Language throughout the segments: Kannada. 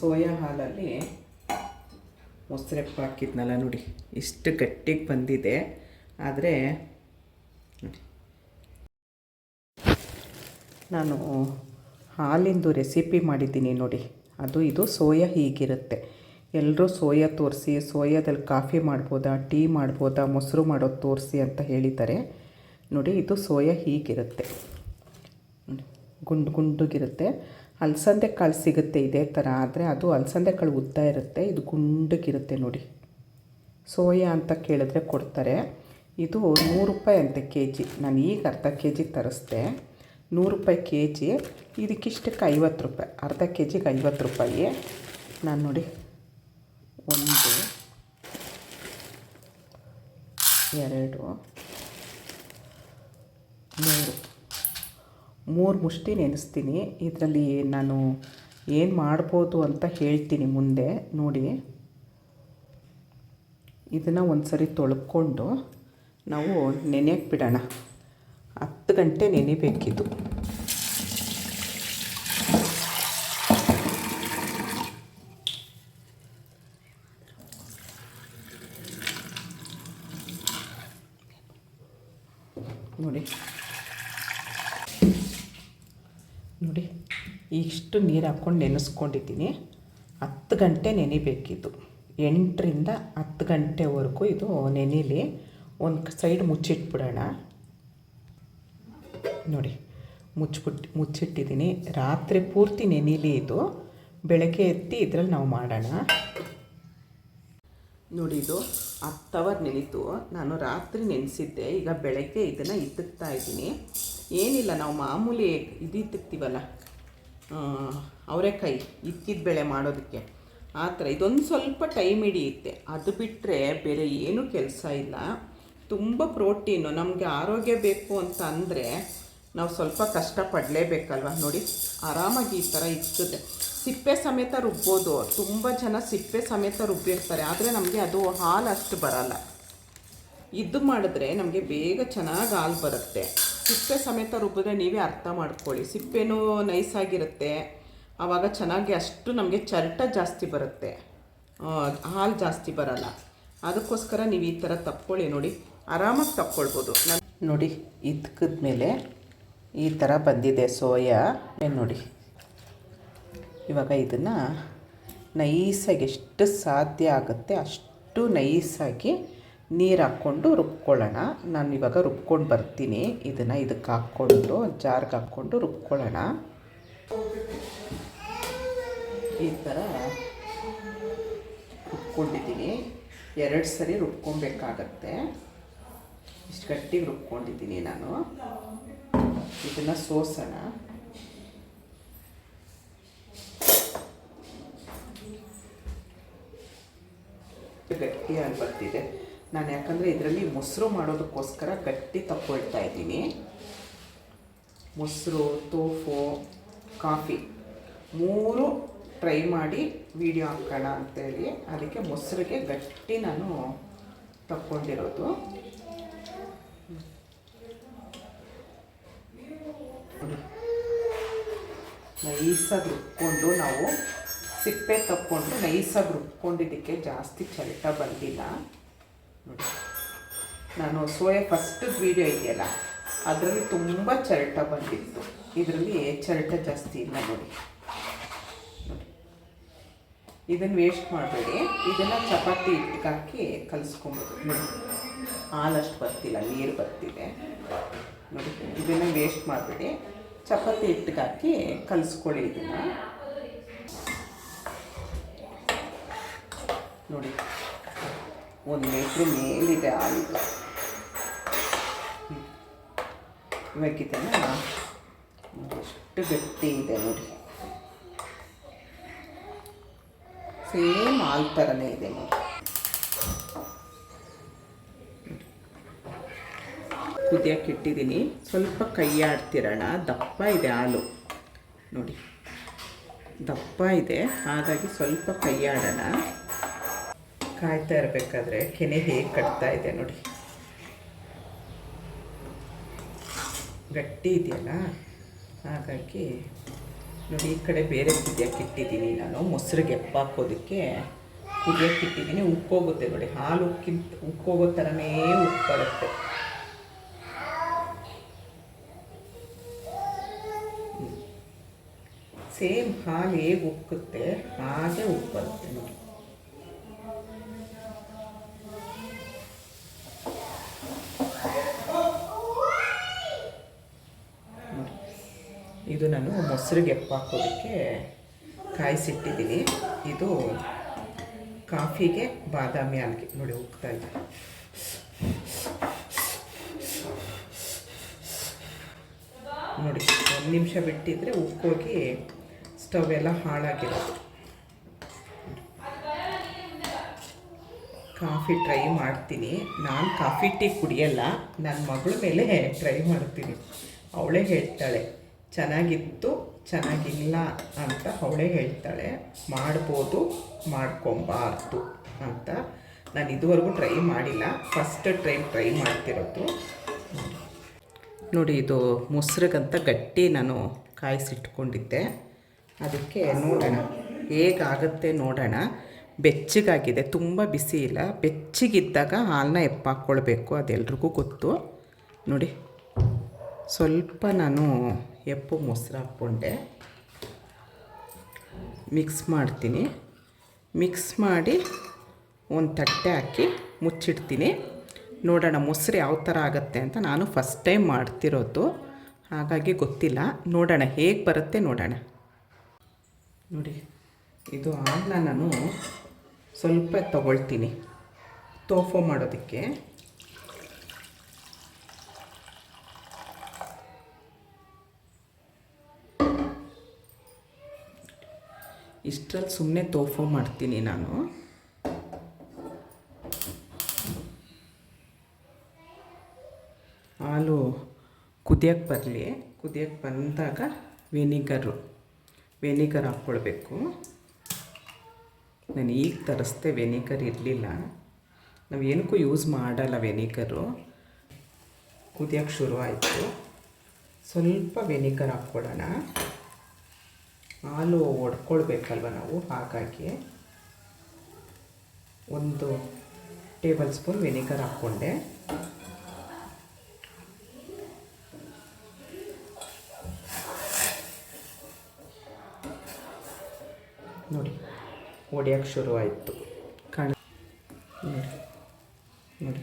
ಸೋಯಾ ಹಾಲಲ್ಲಿ ಮೊಸರೆಪ್ಪ ಹಾಕಿದ್ನಲ್ಲ ನೋಡಿ, ಇಷ್ಟು ಗಟ್ಟಿಗೆ ಬಂದಿದೆ. ಆದರೆ ನಾನು ಹಾಲಿಂದು ರೆಸಿಪಿ ಮಾಡಿದ್ದೀನಿ ನೋಡಿ, ಅದು ಇದು ಸೋಯಾ ಹೀಗಿರುತ್ತೆ. ಎಲ್ಲರೂ ಸೋಯಾ ತೋರಿಸಿ, ಸೋಯಾದಲ್ಲಿ ಕಾಫಿ ಮಾಡ್ಬೋದಾ, ಟೀ ಮಾಡ್ಬೋದಾ, ಮೊಸರು ಮಾಡೋದು ತೋರಿಸಿ ಅಂತ ಹೇಳಿದ್ದಾರೆ. ನೋಡಿ, ಇದು ಸೋಯಾ ಹೀಗಿರುತ್ತೆ. ಗುಂಡು ಗುಂಡುಗಿರುತ್ತೆ. ಅಲಸಂದೆ ಕಾಳು ಸಿಗುತ್ತೆ ಇದೇ ಥರ, ಆದರೆ ಅದು ಅಲಸಂದೆ ಕಾಳು ಉದ್ದ ಇರುತ್ತೆ, ಇದು ಗುಂಡುಗಿರುತ್ತೆ ನೋಡಿ. ಸೋಯಾ ಅಂತ ಕೇಳಿದ್ರೆ ಕೊಡ್ತಾರೆ. ಇದು ನೂರು ರೂಪಾಯಿ ಅಂತೆ ಕೆ ಜಿ ನಾನು ಈಗ ಅರ್ಧ ಕೆ ಜಿ ತರಿಸ್ದೆ. ನೂರು ರೂಪಾಯಿ ಕೆ ಜಿ ಇದಕ್ಕಿಷ್ಟಕ್ಕೆ ಐವತ್ತು ರೂಪಾಯಿ. ಅರ್ಧ ಕೆ ಜಿಗೆ ಐವತ್ತು ರೂಪಾಯಿ. ನಾನು ನೋಡಿ, ಒಂದು, ಎರಡು ಮೂರು ಮೂರು ಮುಷ್ಟಿ ನೆನೆಸ್ತೀನಿ. ಇದರಲ್ಲಿ ನಾನು ಏನು ಮಾಡ್ಬೋದು ಅಂತ ಹೇಳ್ತೀನಿ ಮುಂದೆ. ನೋಡಿ. ಇದನ್ನು ಒಂದು ಸರಿ ತೊಳ್ಕೊಂಡು ನಾವು ನೆನೆಯಕ್ಕೆ ಬಿಡೋಣ. ಹತ್ತು ಗಂಟೆ ನೆನೆಬೇಕಿದು ನೋಡಿ ನೋಡಿ ಇಷ್ಟು ನೀರು ಹಾಕ್ಕೊಂಡು ನೆನೆಸ್ಕೊಂಡಿದ್ದೀನಿ. ಹತ್ತು ಗಂಟೆ ನೆನಿಬೇಕಿದ್ದು ಎಂಟರಿಂದ ಹತ್ತು ಗಂಟೆವರೆಗೂ ಇದು ನೆನಿಲಿ. ಒಂದು ಸೈಡ್ ಮುಚ್ಚಿಟ್ಬಿಡೋಣ. ನೋಡಿ ಮುಚ್ಚಿಬಿಟ್ಟು ಮುಚ್ಚಿಟ್ಟಿದ್ದೀನಿ. ರಾತ್ರಿ ಪೂರ್ತಿ ನೆನಿಲಿ ಇದು. ಬೆಳಗ್ಗೆ ಎತ್ತಿ ಇದ್ರಲ್ಲಿ ನಾವು ಮಾಡೋಣ. ನೋಡಿ, ಇದು ಹತ್ತು ಅವರ್ ನೆನೀತು. ನಾನು ರಾತ್ರಿ ನೆನೆಸಿದ್ದೆ. ಈಗ ಬೆಳಗ್ಗೆ ಇದನ್ನು ಇದ್ದಕ್ತಾ ಇದ್ದೀನಿ. ಏನಿಲ್ಲ, ನಾವು ಮಾಮೂಲಿ ಇದು ಅವರೆಕಾಯಿ ಇತ್ತಿದ ಬೆಳೆ ಮಾಡೋದಕ್ಕೆ. ಆ ಥರ ಇದೊಂದು ಸ್ವಲ್ಪ ಟೈಮ್ ಹಿಡಿಯುತ್ತೆ. ಅದು ಬಿಟ್ಟರೆ ಬೇರೆ ಏನೂ ಕೆಲಸ ಇಲ್ಲ. ತುಂಬ ಪ್ರೋಟೀನು ನಮಗೆ ಆರೋಗ್ಯ ಬೇಕು ಅಂತ ಅಂದರೆ ನಾವು ಸ್ವಲ್ಪ ಕಷ್ಟಪಡಲೇಬೇಕಲ್ವ? ನೋಡಿ, ಆರಾಮಾಗಿ ಈ ಥರ ಇರ್ತದೆ ಸಿಪ್ಪೆ ಸಮೇತ ರುಬ್ಬೋದು. ತುಂಬ ಜನ ಸಿಪ್ಪೆ ಸಮೇತ ರುಬ್ಬಿರ್ತಾರೆ. ಆದರೆ ನಮಗೆ ಅದು ಹಾಲು ಅಷ್ಟು ಬರಲ್ಲ. ಇದು ಮಾಡಿದ್ರೆ ನಮಗೆ ಬೇಗ ಚೆನ್ನಾಗಿ ಹಾಲು ಬರುತ್ತೆ. ಸಿಪ್ಪೆ ಸಮೇತ ರುಬ್ಬಿದ್ರೆ ನೀವೇ ಅರ್ಥ ಮಾಡ್ಕೊಳ್ಳಿ. ಸಿಪ್ಪೆನೂ ನೈಸಾಗಿರುತ್ತೆ ಆವಾಗ ಚೆನ್ನಾಗಿ ಅಷ್ಟು ನಮಗೆ ಚರ್ಟ ಜಾಸ್ತಿ ಬರುತ್ತೆ. ಹಾಲು ಜಾಸ್ತಿ ಬರಲ್ಲ. ಅದಕ್ಕೋಸ್ಕರ ನೀವು ಈ ಥರ ತಪ್ಕೊಳ್ಳಿ ನೋಡಿ. ಆರಾಮಾಗಿ ತಕ್ಕೊಳ್ಬೋದು ನಾನು ನೋಡಿ, ಇದ್ಕಿದ್ಮೇಲೆ ಈ ಥರ ಬಂದಿದೆ ಸೋಯಾ. ಏನು ನೋಡಿ, ಇವಾಗ ಇದನ್ನು ನೈಸಾಗಿ ಎಷ್ಟು ಸಾಧ್ಯ ಆಗುತ್ತೆ ಅಷ್ಟು ನೈಸಾಗಿ ನೀರು ಹಾಕ್ಕೊಂಡು ರುಬ್ಕೊಳ್ಳೋಣ. ನಾನು ಇವಾಗ ರುಬ್ಕೊಂಡು ಬರ್ತೀನಿ. ಇದನ್ನು ಇದಕ್ಕೆ ಹಾಕ್ಕೊಂಡು, ಜಾರ್ಗೆ ಹಾಕ್ಕೊಂಡು ರುಬ್ಕೊಳ್ಳೋಣ. ಈ ಥರ ರುಬ್ಕೊಂಡಿದ್ದೀನಿ. ಎರಡು ಸರಿ ರುಬ್ಕೊಬೇಕಾಗತ್ತೆ. ಇಷ್ಟು ಗಟ್ಟಿಗೆ ರುಬ್ಕೊಂಡಿದ್ದೀನಿ ನಾನು. ಇದನ್ನು ಸೋಸೋಣ. ಗಟ್ಟಿಯಾಗಿ ಬರ್ತಿದೆ. ನಾನು ಯಾಕಂದರೆ ಇದರಲ್ಲಿ ಮೊಸರು ಮಾಡೋದಕ್ಕೋಸ್ಕರ ಗಟ್ಟಿ ತಕ್ಕೊಳ್ತಾ ಇದ್ದೀನಿ. ಮೊಸರು, ತೋಫು, ಕಾಫಿ ಮೂರು ಟ್ರೈ ಮಾಡಿ ವಿಡಿಯೋ ಹಾಕೋಣ ಅಂತೇಳಿ. ಅದಕ್ಕೆ ಮೊಸರಿಗೆ ಗಟ್ಟಿ ನಾನು ತಕ್ಕೊಂಡಿರೋದು. ನೈಸಾಗಿ ರುಬ್ಕೊಂಡು ನಾವು ಸಿಪ್ಪೆ ತಕ್ಕೊಂಡು ನೈಸಾಗಿ ರುಬ್ಕೊಂಡಿದ್ದಕ್ಕೆ ಜಾಸ್ತಿ ಚಳಿತ ಬಂದಿಲ್ಲ. ನಾನು ಸೋಯಾ ಫಸ್ಟ್ ವೀಡಿಯೋ ಇದೆಯಲ್ಲ, ಅದರಲ್ಲಿ ತುಂಬ ಚರಟ ಬಂದಿತ್ತು. ಇದರಲ್ಲಿ ಚರಟ ಜಾಸ್ತಿ ಇಲ್ಲ ನೋಡಿ. ಇದನ್ನು ವೇಸ್ಟ್ ಮಾಡಬೇಡಿ. ಇದನ್ನು ಚಪಾತಿ ಹಿಟ್ಟಿಗೆ ಹಾಕಿ ಕಲಿಸ್ಕೊಬೋದು ನೋಡಿ. ಹಾಲಷ್ಟು ಬರ್ತಿಲ್ಲ, ನೀರು ಬರ್ತಿದೆ. ನೋಡಿ, ಇದನ್ನು ವೇಸ್ಟ್ ಮಾಡಬೇಡಿ. ಚಪಾತಿ ಹಿಟ್ಟಿಗೆ ಹಾಕಿ ಕಲಿಸ್ಕೊಳ್ಳಿ ಇದನ್ನು. ನೋಡಿ. ಒಂದು ಲೀಟ್ರ್ ಮೇಲಿದೆ ಹಾಲು ಇವಾಗ ಇದನ್ನು ಎಷ್ಟು ಗಟ್ಟಿ ಇದೆ ನೋಡಿ. ಸೇಮ್ ಆಲ್ ಥರನೇ ಇದೆ ನೋಡಿ. ಕುದಿಯಕ್ಕೆ ಇಟ್ಟಿದ್ದೀನಿ. ಸ್ವಲ್ಪ ಕೈ ಆಡ್ತಿರೋಣ ದಪ್ಪ ಇದೆ ಹಾಲು. ನೋಡಿ. ದಪ್ಪ ಇದೆ. ಹಾಗಾಗಿ ಸ್ವಲ್ಪ ಕೈ ಆಡೋಣ ಕಾಯ್ತಾ ಇರಬೇಕಾದ್ರೆ ಕೆನೆ ಹೇಗೆ ಕಟ್ತಾ ಇದೆ ನೋಡಿ. ಗಟ್ಟಿ ಇದೆಯಲ್ಲ? ಹಾಗಾಗಿ ನೋಡಿ, ಈ ಕಡೆ ಬೇರೆ ಕುದಿಯಕ್ಕೆ ಇಟ್ಟಿದ್ದೀನಿ ನಾನು. ಮೊಸರಿಗೆ ಹಾಕೋದಕ್ಕೆ ಕುದಿಯಕ್ಕೆ ಇಟ್ಟಿದ್ದೀನಿ. ಉಕ್ಕೋಗುತ್ತೆ ನೋಡಿ, ಹಾಲು ಉಕ್ಕಿಂತ ಉಕ್ಕೋಗೋ ಥರನೇ ಉಪ್ಪು ಬರುತ್ತೆ ಸೇಮ್ ಹಾಲು ಹೇಗೆ ಉಕ್ಕುತ್ತೆ, ಹಾಗೆ ಉಪ್ಪು ಬರುತ್ತೆ ನೋಡಿ ನೋಡಿ. ಇದು ನಾನು ಮೊಸರಿಗೆ ಹಾಕೋದಕ್ಕೆ ಕಾಯಿಸಿಟ್ಟಿದ್ದೀನಿ. ಇದು ಕಾಫಿಗೆ ಬಾದಾಮಿ ಹಾಲಿಗೆ. ನೋಡಿ, ಹೋಗ್ತಾ ಇದೆ. ನೋಡಿ, ಒಂದು ನಿಮಿಷ ಬಿಟ್ಟಿದ್ರೆ ಉಕ್ಕೋಗಿ ಸ್ಟವ್ ಎಲ್ಲ ಹಾಳಾಗಿರೋದು ಕಾಫಿ ಟ್ರೈ ಮಾಡ್ತೀನಿ. ನಾನು ಕಾಫಿ ಟೀ ಕುಡಿಯಲ್ಲ. ನನ್ನ ಮಗಳ ಮೇಲೆ ಟ್ರೈ ಮಾಡ್ತೀನಿ. ಅವಳೇ ಹೇಳ್ತಾಳೆ. ಚೆನ್ನಾಗಿತ್ತು, ಚೆನ್ನಾಗಿಲ್ಲ ಅಂತ ಅವಳೇ ಹೇಳ್ತಾಳೆ. ಮಾಡ್ಬೋದು, ಮಾಡ್ಕೊಬಾರ್ದು ಅಂತ. ನಾನು ಇದುವರೆಗೂ ಟ್ರೈ ಮಾಡಿಲ್ಲ. ಫಸ್ಟ್ ಟೈಮ್ ಟ್ರೈ ಮಾಡ್ತಿರೋದು. ನೋಡಿ, ಇದು ಮೊಸರಿಗಂತ ಗಟ್ಟಿ ನಾನು ಕಾಯಿಸಿಟ್ಕೊಂಡಿದ್ದೆ. ಅದಕ್ಕೆ ನೋಡೋಣ. ಹೇಗಾಗುತ್ತೆ ನೋಡೋಣ. ಬೆಚ್ಚಗಾಗಿದೆ. ತುಂಬ ಬಿಸಿ ಇಲ್ಲ. ಬೆಚ್ಚಗಿದ್ದಾಗ ಹಾಲನ್ನ ಎಪ್ಪಾಕ್ಕೊಳ್ಬೇಕು, ಅದೆಲ್ರಿಗೂ ಗೊತ್ತು. ನೋಡಿ. ಸ್ವಲ್ಪ ನಾನು ಎಪ್ಪು ಮೊಸರು ಹಾಕ್ಕೊಂಡೆ. ಮಿಕ್ಸ್ ಮಾಡ್ತೀನಿ. ಮಿಕ್ಸ್ ಮಾಡಿ ಒಂದು ತಟ್ಟೆ ಹಾಕಿ ಮುಚ್ಚಿಡ್ತೀನಿ. ನೋಡೋಣ ಮೊಸರು ಯಾವ ಥರ ಆಗುತ್ತೆ ಅಂತ ನಾನು ಫಸ್ಟ್ ಟೈಮ್ ಮಾಡ್ತಿರೋದು. ಹಾಗಾಗಿ ಗೊತ್ತಿಲ್ಲ. ನೋಡೋಣ ಹೇಗೆ ಬರುತ್ತೆ ನೋಡೋಣ. ನೋಡಿ, ಇದು ಹಾಲನ್ನ ನಾನು ಸ್ವಲ್ಪ ತಗೊಳ್ತೀನಿ. ತೋಫೋ ಮಾಡೋದಕ್ಕೆ. ಇಷ್ಟರಲ್ಲಿ ಸುಮ್ಮನೆ ತೋಫೋ ಮಾಡ್ತೀನಿ ನಾನು. ಹಾಲು ಕುದಿಯಕ್ಕೆ ಬರಲಿ. ಕುದಿಯಕ್ಕೆ ಬಂದಾಗ ವೆನಿಗರು. ವೆನಿಗರ್ ಹಾಕ್ಕೊಳ್ಬೇಕು. ನಾನು ಈಗ ತರಿಸ್ದೆ ವೆನಿಗರ್ ಇರಲಿಲ್ಲ. ನಾವು ಏನಕ್ಕೂ ಯೂಸ್ ಮಾಡಲ್ಲ ವೆನಿಗರು. ಕುದಿಯೋಕ್ಕೆ ಶುರು ಆಯಿತು ಸ್ವಲ್ಪ ವೆನಿಗರ್ ಹಾಕ್ಕೊಳ್ಳೋಣ ಹಾಲು ಒಡ್ಕೊಳ್ಬೇಕಲ್ವ ನಾವು? ಹಾಗಾಗಿ ಒಂದು ಟೇಬಲ್ ಸ್ಪೂನ್ ವಿನೆಗರ್ ಹಾಕ್ಕೊಂಡೆ. ನೋಡಿ ಒಡೆಯೋಕ್ಕೆ ಶುರು ಆಯಿತು ಕಾಣ ನೋಡಿ ನೋಡಿ.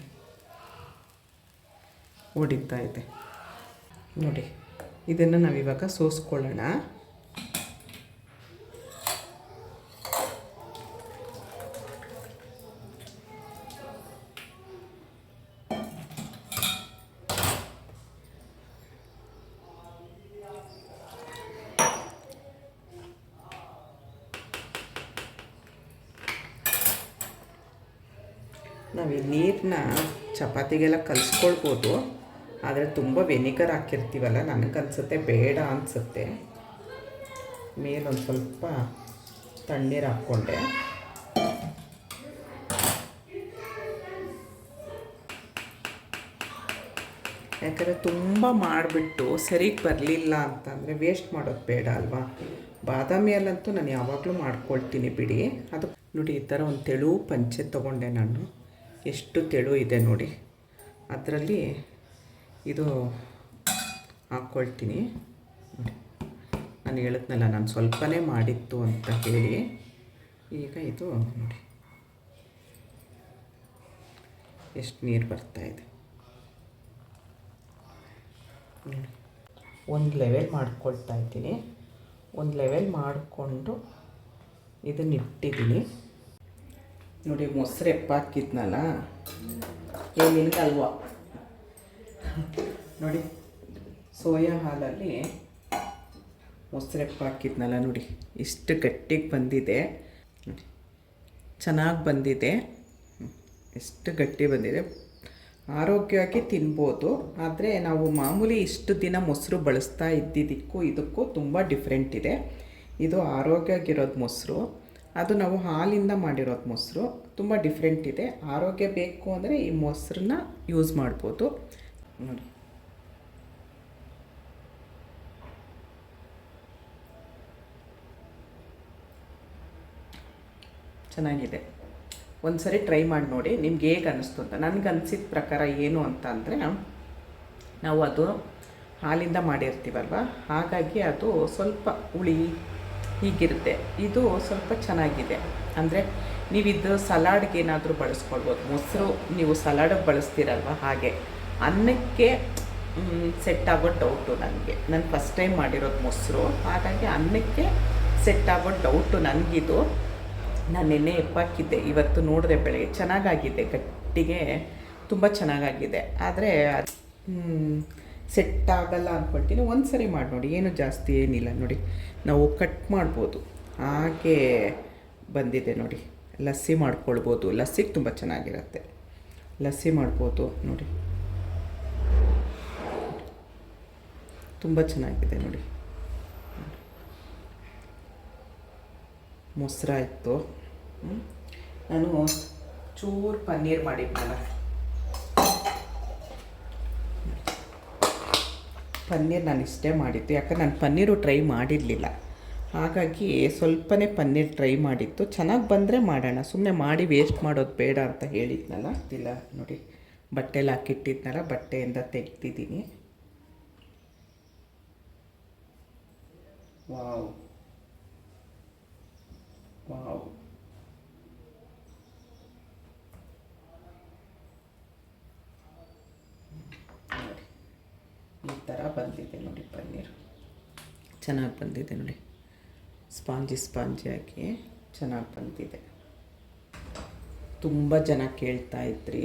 ಒಡಿತಾ ಇದೆ. ನೋಡಿ, ಇದನ್ನು ನಾವಿವಾಗ ಸೋಸ್ಕೊಳ್ಳೋಣ. ನಾವು ಈ ನೀರನ್ನ ಚಪಾತಿಗೆಲ್ಲ ಕಲಿಸ್ಕೊಳ್ಬೋದು, ಆದರೆ ತುಂಬ ವೆನಿಗರ್ ಹಾಕಿರ್ತೀವಲ್ಲ, ನನಗನ್ಸುತ್ತೆ ಬೇಡ ಅನಿಸುತ್ತೆ. ಮೇಲೊಂದು ಸ್ವಲ್ಪ ತಣ್ಣೀರು ಹಾಕ್ಕೊಂಡೆ. ಯಾಕಂದರೆ ತುಂಬ ಮಾಡಿಬಿಟ್ಟು ಸರಿಗೆ ಬರಲಿಲ್ಲ ಅಂತಂದರೆ ವೇಸ್ಟ್ ಮಾಡೋದು ಬೇಡ ಅಲ್ವಾ? ಬಾದಾಮಿ ಹಾಲಂತೂ ನಾನು ಯಾವಾಗಲೂ ಮಾಡ್ಕೊಳ್ತೀನಿ ಬಿಡಿ. ಅದು ನೋಡಿ ಈ ಥರ ಒಂದು ತೆಳು ಪಂಚೆ ತೊಗೊಂಡೆ ನಾನು. ಎಷ್ಟು ತೆಳು ಇದೆ ನೋಡಿ. ಅದರಲ್ಲಿ ಇದು ಹಾಕ್ಕೊಳ್ತೀನಿ. ನಾನು ಹೇಳಿದ್ನಲ್ಲ, ನಾನು ಸ್ವಲ್ಪನೇ ಮಾಡಿತ್ತು ಅಂತ ಹೇಳಿ. ಈಗ ಇದು ನೋಡಿ. ಎಷ್ಟು ನೀರು ಬರ್ತಾಯಿದೆ ಇದೆ. ಒಂದು ಲೆವೆಲ್ ಮಾಡ್ಕೊಳ್ತಾ ಇದ್ದೀನಿ. ಒಂದು ಲೆವೆಲ್ ಮಾಡಿಕೊಂಡು ಇದನ್ನ ಇಟ್ಟಿದ್ದೀನಿ. ನೋಡಿ ಮೊಸರು ಎಪ್ಪಾಕಿದ್ನಲ್ಲ? ಅಲ್ವಾ ನೋಡಿ, ಸೋಯಾ ಹಾಲಲ್ಲಿ ಮೊಸರು ಎಪ್ಪಾಕಿದ್ನಲ್ಲ ನೋಡಿ. ಇಷ್ಟು ಗಟ್ಟಿಗೆ ಬಂದಿದೆ. ಚೆನ್ನಾಗಿ ಬಂದಿದೆ. ಎಷ್ಟು ಗಟ್ಟಿ ಬಂದಿದೆ. ಆರೋಗ್ಯವಾಗಿ ತಿನ್ಬೋದು, ಆದರೆ ನಾವು ಮಾಮೂಲಿ ಇಷ್ಟು ದಿನ ಮೊಸರು ಬಳಸ್ತಾ ಇದ್ದಿದ್ದಕ್ಕೂ ಇದಕ್ಕೂ ತುಂಬ ಡಿಫ್ರೆಂಟ್ ಇದೆ. ಇದು ಆರೋಗ್ಯವಾಗಿರೋದು ಮೊಸರು. ಅದು ನಾವು ಹಾಲಿಂದ ಮಾಡಿರೋದು ಮೊಸರು. ತುಂಬ ಡಿಫ್ರೆಂಟ್ ಇದೆ. ಆರೋಗ್ಯ ಬೇಕು ಅಂದರೆ ಈ ಮೊಸರನ್ನ ಯೂಸ್ ಮಾಡ್ಬೋದು. ನೋಡಿ. ಚೆನ್ನಾಗಿದೆ. ಒಂದು ಸರಿ ಟ್ರೈ ಮಾಡಿ ನೋಡಿ. ನಿಮ್ಗೆ ಹೇಗೆ ಅನ್ನಿಸ್ತು ಅಂತ. ನನಗೆ ಅನಿಸಿದ ಪ್ರಕಾರ ಏನು ಅಂತ ಅಂದರೆ, ನಾವು ಅದು ಹಾಲಿಂದ ಮಾಡಿರ್ತೀವಲ್ವ? ಹಾಗಾಗಿ ಅದು ಸ್ವಲ್ಪ ಹುಳಿ ಹೀಗಿರುತ್ತೆ. ಇದು ಸ್ವಲ್ಪ ಚೆನ್ನಾಗಿದೆ. ಅಂದರೆ ನೀವಿದ್ದು ಸಲಾಡ್ಗೆ ಏನಾದರೂ ಬಳಸ್ಕೊಳ್ಬೋದು. ಮೊಸರು ನೀವು ಸಲಾಡಿಗೆ ಬಳಸ್ತೀರಲ್ವ ಹಾಗೆ. ಅನ್ನಕ್ಕೆ ಸೆಟ್ ಆಗೋ ಡೌಟು ನನಗೆ. ನಾನು ಫಸ್ಟ್ ಟೈಮ್ ಮಾಡಿರೋದು ಮೊಸರು. ಹಾಗಾಗಿ ಅನ್ನಕ್ಕೆ ಸೆಟ್ ಆಗೋ ಡೌಟು ನನಗಿದು. ನಾನು ನಿನ್ನೆ ಎಪ್ಪಾಕಿದ್ದೆ ಇವತ್ತು ನೋಡಿದೆ ಬೆಳಗ್ಗೆ. ಚೆನ್ನಾಗಾಗಿದೆ. ಗಟ್ಟಿಗೆ ತುಂಬ ಚೆನ್ನಾಗಾಗಿದೆ. ಆದರೆ ಸೆಟ್ ಆಗಲ್ಲ ಅಂದ್ಕೊಳ್ತೀನಿ ಒಂದು ಸರಿ ಮಾಡಿ ನೋಡಿ. ಏನು ಜಾಸ್ತಿ ಏನಿಲ್ಲ ನೋಡಿ. ನಾವು ಕಟ್ ಮಾಡ್ಬೋದು. ಹಾಗೆ ಬಂದಿದೆ ನೋಡಿ. ಲಸ್ಸಿ ಮಾಡ್ಕೊಳ್ಬೋದು. ಲಸ್ಸಿಗೆ ತುಂಬ ಚೆನ್ನಾಗಿರುತ್ತೆ. ಲಸ್ಸಿ ಮಾಡ್ಬೋದು ನೋಡಿ. ತುಂಬ ಚೆನ್ನಾಗಿದೆ ನೋಡಿ. ಮೊಸರಾಯಿತು. ನಾನು ಚೂರು ಪನ್ನೀರ್ ಮಾಡಿದ್ನಲ್ಲ. ಪನ್ನೀರ್ ನಾನು ಇಷ್ಟೇ ಮಾಡಿದ್ದು. ಯಾಕಂದ್ರೆ ನಾನು ಪನ್ನೀರು ಟ್ರೈ ಮಾಡಿರಲಿಲ್ಲ. ಹಾಗಾಗಿ ಸ್ವಲ್ಪನೇ ಪನ್ನೀರ್ ಟ್ರೈ ಮಾಡಿತ್ತು. ಚೆನ್ನಾಗಿ ಬಂದರೆ ಮಾಡೋಣ. ಸುಮ್ಮನೆ ಮಾಡಿ ವೇಸ್ಟ್ ಮಾಡೋದು ಬೇಡ ಅಂತ ಹೇಳಿದ್ನಲ್ಲ ಇಲ್ಲ ನೋಡಿ. ಬಟ್ಟೆಲಿ ಹಾಕಿಟ್ಟಿದ್ನಲ್ಲ, ಬಟ್ಟೆಯಿಂದ ತೆಗ್ದಿದ್ದೀನಿ. ವಾವ್. ವಾವ್. ಈ ಥರ ಬಂದಿದೆ ನೋಡಿ ಪನ್ನೀರು. ಚೆನ್ನಾಗಿ ಬಂದಿದೆ ನೋಡಿ. ಸ್ಪಾಂಜಿ ಸ್ಪಾಂಜಿ ಹಾಕಿ ಚೆನ್ನಾಗಿ ಬಂದಿದೆ. ತುಂಬ ಜನ ಕೇಳ್ತಾ ಇದ್ರಿ.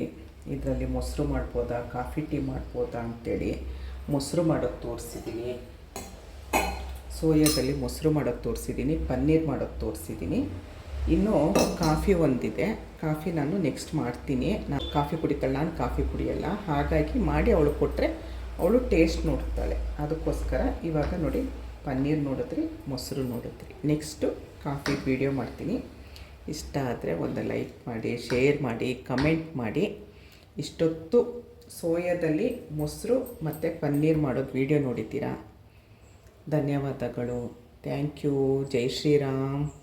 ಇದರಲ್ಲಿ ಮೊಸರು ಮಾಡ್ಬೋದಾ, ಕಾಫಿ ಟೀ ಮಾಡ್ಬೋದಾ ಅಂತೇಳಿ ಮೊಸರು ಮಾಡೋದು ತೋರಿಸಿದ್ದೀನಿ ಸೋಯಾದಲ್ಲಿ ಮೊಸರು ಮಾಡೋದು ತೋರಿಸಿದ್ದೀನಿ ಪನ್ನೀರ್ ಮಾಡೋದು ತೋರಿಸಿದ್ದೀನಿ ಇನ್ನು ಕಾಫಿ ಒಂದಿದೆ. ಕಾಫಿ ನಾನು ನೆಕ್ಸ್ಟ್ ಮಾಡ್ತೀನಿ. ನಾನು ಕಾಫಿ ಕುಡಿತಾಳೆ ನಾನು ಕಾಫಿ ಕುಡಿಯಲ್ಲ ಹಾಗಾಗಿ ಮಾಡಿ ಅವಳು ಕೊಟ್ಟರೆ ಅವಳು ಟೇಸ್ಟ್ ನೋಡ್ತಾಳೆ. ಅದಕ್ಕೋಸ್ಕರ ಇವಾಗ ನೋಡಿ ಪನ್ನೀರ್ ನೋಡಿದ್ರಿ, ಮೊಸರು ನೋಡಿದ್ರಿ. ನೆಕ್ಸ್ಟು ಕಾಫಿ ವೀಡಿಯೋ ಮಾಡ್ತೀನಿ. ಇಷ್ಟ ಆದರೆ ಒಂದು ಲೈಕ್ ಮಾಡಿ ಶೇರ್ ಮಾಡಿ ಕಮೆಂಟ್ ಮಾಡಿ. ಇಷ್ಟೊತ್ತು ಸೋಯಾದಲ್ಲಿ ಮೊಸರು ಮತ್ತು ಪನ್ನೀರ್ ಮಾಡೋದು ವೀಡಿಯೋ ನೋಡಿದ್ದೀರಾ? ಧನ್ಯವಾದಗಳು. ಥ್ಯಾಂಕ್ ಯು ಜೈ ಶ್ರೀರಾಮ್.